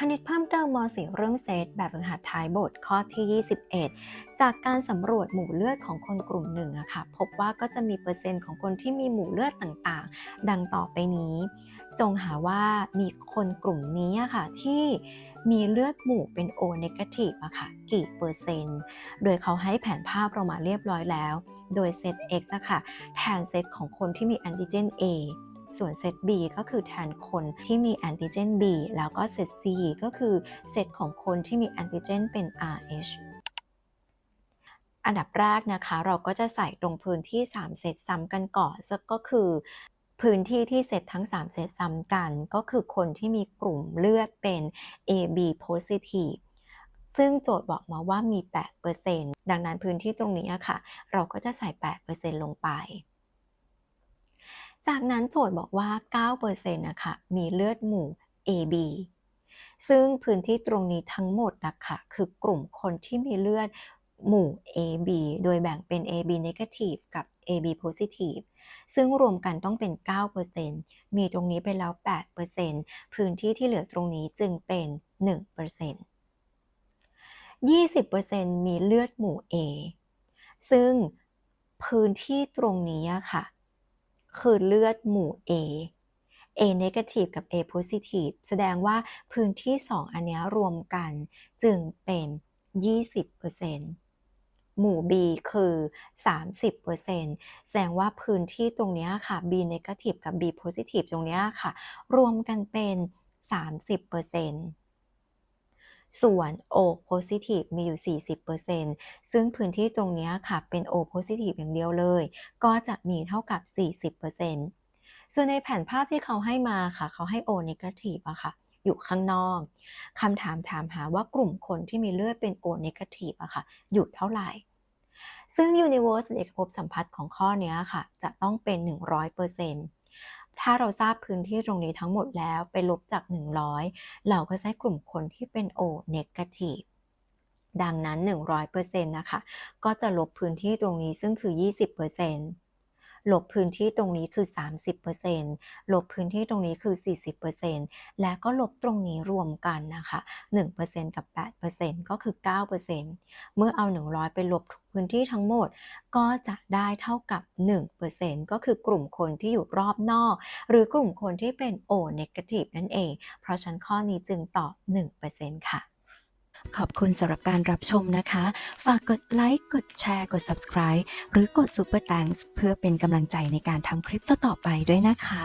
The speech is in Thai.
คณิตเพิ่มเติมม .4 เรื่องเซตแบบฝึกหัดท้ายบทข้อที่ 21 จากการสำรวจหมู่เลือดของคนกลุ่มหนึ่งอะค่ะพบว่าก็จะมีเปอร์เซ็นต์ของคนที่มีหมู่เลือดต่างๆ ดังต่อไปนี้ จงหาว่ามีคนกลุ่มนี้อะค่ะที่มีเลือดหมู่เป็น O negative อะค่ะ กี่เปอร์เซ็นต์ โดยเขาให้แผนภาพเรามาเรียบร้อยแล้ว โดยเซต X อะค่ะ แทนเซตของคนที่มีแอนติเจน A ส่วนเซต B ก็คือแทนคนที่มีแอนติเจน B แล้วก็เซต C ก็คือเซตของคนที่มีแอนติเจนเป็น RH อันดับแรกนะคะ เราก็จะใส่ตรงพื้นที่ 3 เซตซ้ำกันก่อนซึ่งก็คือพื้นที่ที่เซตทั้ง 3 เซตซ้ำกัน ก็คือคนที่มีกลุ่มเลือดเป็น AB positive ซึ่งโจทย์บอกมาว่ามี 8%ดังนั้นพื้นที่ตรงนี้ค่ะ เราก็จะใส่ 8%ลงไป จากนั้นโจทย์บอกว่า 9%นะคะมีเลือดหมู่ AB ซึ่งพื้นที่ตรงนี้ทั้งหมดนะคะคือกลุ่มคนที่มีเลือดหมู่ AB โดยแบ่งเป็น AB negative กับ AB positive ซึ่งรวมกันต้องเป็น 9%มีตรงนี้ไปแล้ว 8%พื้นที่ที่เหลือตรงนี้จึงเป็น 1% 20%มีเลือดหมู่ A ซึ่งพื้นที่ตรงนี้ค่ะ คือเลือดหมู่ A A negative กับ A positive แสดงว่าพื้นที่ 2 อันนี้รวมกันจึงเป็น 20%หมู่ B คือ 30%แสดงว่าพื้นที่ตรงนี้ค่ะ B negative กับ B positive ตรงนี้ค่ะ รวมกันเป็น 30% ส่วน O positive มีอยู่ 40%ซึ่งพื้นที่ตรงนี้ค่ะเป็น O positive อย่างเดียวเลย ก็จะมีเท่ากับ 40%ส่วนในแผนภาพที่เขาให้มาค่ะ เขาให้ O negative อะค่ะ อยู่ข้างนอกคำถามถามหาว่ากลุ่มคนที่มีเลือดเป็น O negative อะค่ะ อยู่เท่าไหร่ซึ่ง universe เอกภพสัมพัทธ์ของข้อนี้ค่ะ จะต้องเป็น 100% ถ้าเราทราบพื้นที่ตรงนี้ทั้งหมดแล้วไปลบจาก 100 เราก็ใช้กลุ่มคนที่เป็น O negative ดังนั้น 100%นะคะ ก็จะลบพื้นที่ตรงนี้ซึ่งคือ 20% ลบพื้นที่ตรงนี้คือ 30%ลบพื้นที่ตรงนี้คือ 40%และก็ลบตรงนี้รวมกันนะคะ 1%กับ 8%ก็คือ 9%เมื่อเอา 100 ไปลบพื้นที่ทั้งหมดก็จะได้เท่ากับ 1%ก็คือกลุ่มคนที่อยู่รอบนอก หรือกลุ่มคนที่เป็น O negative นั่นเอง เพราะชั้นข้อนี้จึงตอบ 1%ค่ะ ขอบคุณสำหรับการรับชมนะคะ ฝากกดไลค์ กดแชร์ กด subscribe หรือกด super thanks เพื่อเป็นกำลังใจในการทำคลิปต่อๆไปด้วยนะคะ